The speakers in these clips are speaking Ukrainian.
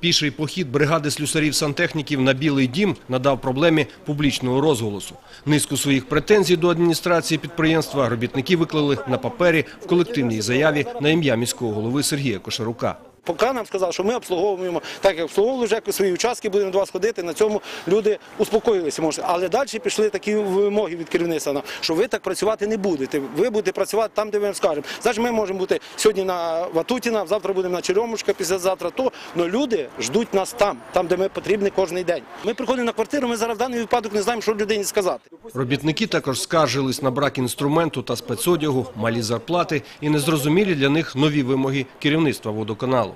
Піший похід бригади слюсарів-сантехніків на Білий дім надав проблемі публічного розголосу. Низку своїх претензій до адміністрації підприємства робітники виклали на папері в колективній заяві на ім'я міського голови Сергія Кошарука. Поки нам сказав, що ми обслуговуємо, так як обслуговували якось свої участки, будемо до вас ходити. На цьому люди успокоїлися. Може. Але далі пішли такі вимоги від керівництва, що ви так працювати не будете. Ви будете працювати там, де ми вам скажемо. Значить, ми можемо бути сьогодні на Ватутіна, завтра будемо на Черемушка, післязавтра то. Але люди ждуть нас там, там, де ми потрібні кожен день. Ми приходимо на квартиру, ми зараз в даний випадок не знаємо, що людині сказати. Робітники також скаржились на брак інструменту та спецодягу, малі зарплати і незрозумілі для них нові вимоги керівництва водоканалу.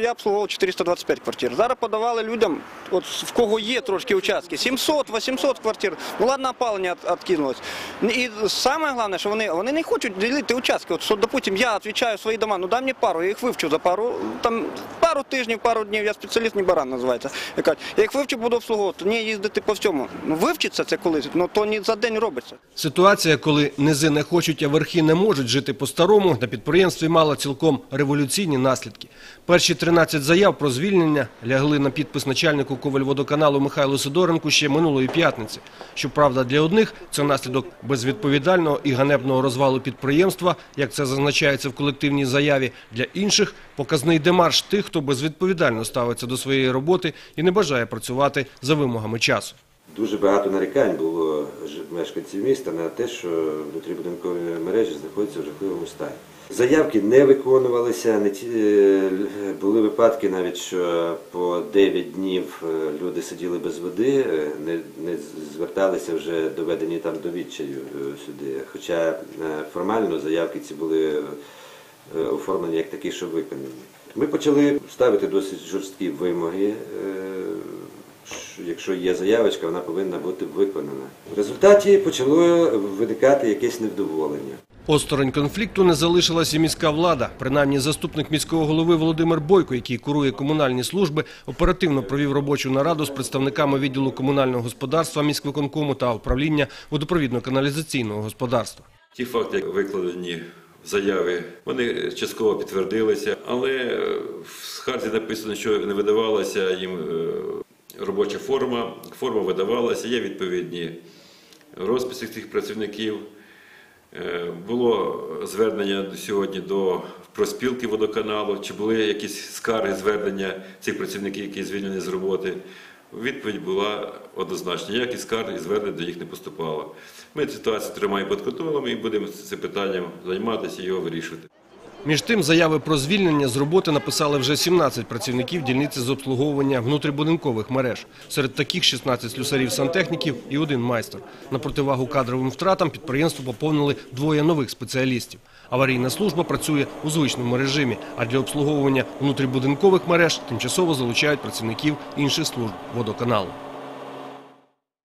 Я обслуговував 425 квартир. Зараз подавали людям, от в кого є трошки участки, 700-800 квартир. Ну ладно, опалення від- відкинулось. І саме головне, що вони, вони не хочуть ділити участки. От, допустим, я відповідаю свої дома, ну дай мені пару, я їх вивчу за пару, там, пару тижнів, пару днів, я спеціаліст не баран називається. Я кажу, я їх вивчу, буду обслуговувати. Ні, їздити по всьому. Ну вивчиться це колись, ну то не за день робиться. Ситуація, коли низи не хочуть, а верхи не можуть жити по-старому, на підприємстві мала цілком революційні наслідки. Перші 13 заяв про звільнення лягли на підпис начальнику Ковальводоканалу Михайлу Сидоренку ще минулої п'ятниці. Щоправда, для одних це наслідок безвідповідального і ганебного розвалу підприємства, як це зазначається в колективній заяві. Для інших показний демарш тих, хто безвідповідально ставиться до своєї роботи і не бажає працювати за вимогами часу. Дуже багато нарікань було мешканців міста на те, що внутрібудинкові мережі знаходяться в жахливому стані. Заявки не виконувалися, не ті, е, були випадки навіть, що по 9 днів е, люди сиділи без води, е, не, не зверталися вже доведені там до відчаю сюди. Хоча формально заявки ці були оформлені як такі, що виконані. Ми почали ставити досить жорсткі вимоги. Що Якщо є заявочка, вона повинна бути виконана. В результаті почало виникати якесь невдоволення. Осторонь конфлікту не залишилася і міська влада. Принаймні, заступник міського голови Володимир Бойко, який курує комунальні служби, оперативно провів робочу нараду з представниками відділу комунального господарства міськвиконкому та управління водопровідно-каналізаційного господарства. Ті факти, як викладені в заяві, вони частково підтвердилися, але в скарзі написано, що не видавалася їм е, робоча форма. Форма видавалася, є відповідні розписи цих працівників. Е, Було звернення сьогодні до проспілки водоканалу, чи були якісь скарги, звернення цих працівників, які звільнені з роботи. Відповідь була однозначна. Ніяких скарг і звернень до їх не поступало. Ми ситуацію тримаємо під контролем і будемо цим питанням займатися і його вирішувати. Між тим, заяви про звільнення з роботи написали вже 17 працівників дільниці з обслуговування внутрібудинкових мереж. Серед таких 16 слюсарів-сантехніків і один майстер. На противагу кадровим втратам підприємство поповнили двоє нових спеціалістів. Аварійна служба працює у звичному режимі, а для обслуговування внутрібудинкових мереж тимчасово залучають працівників інших служб водоканалу.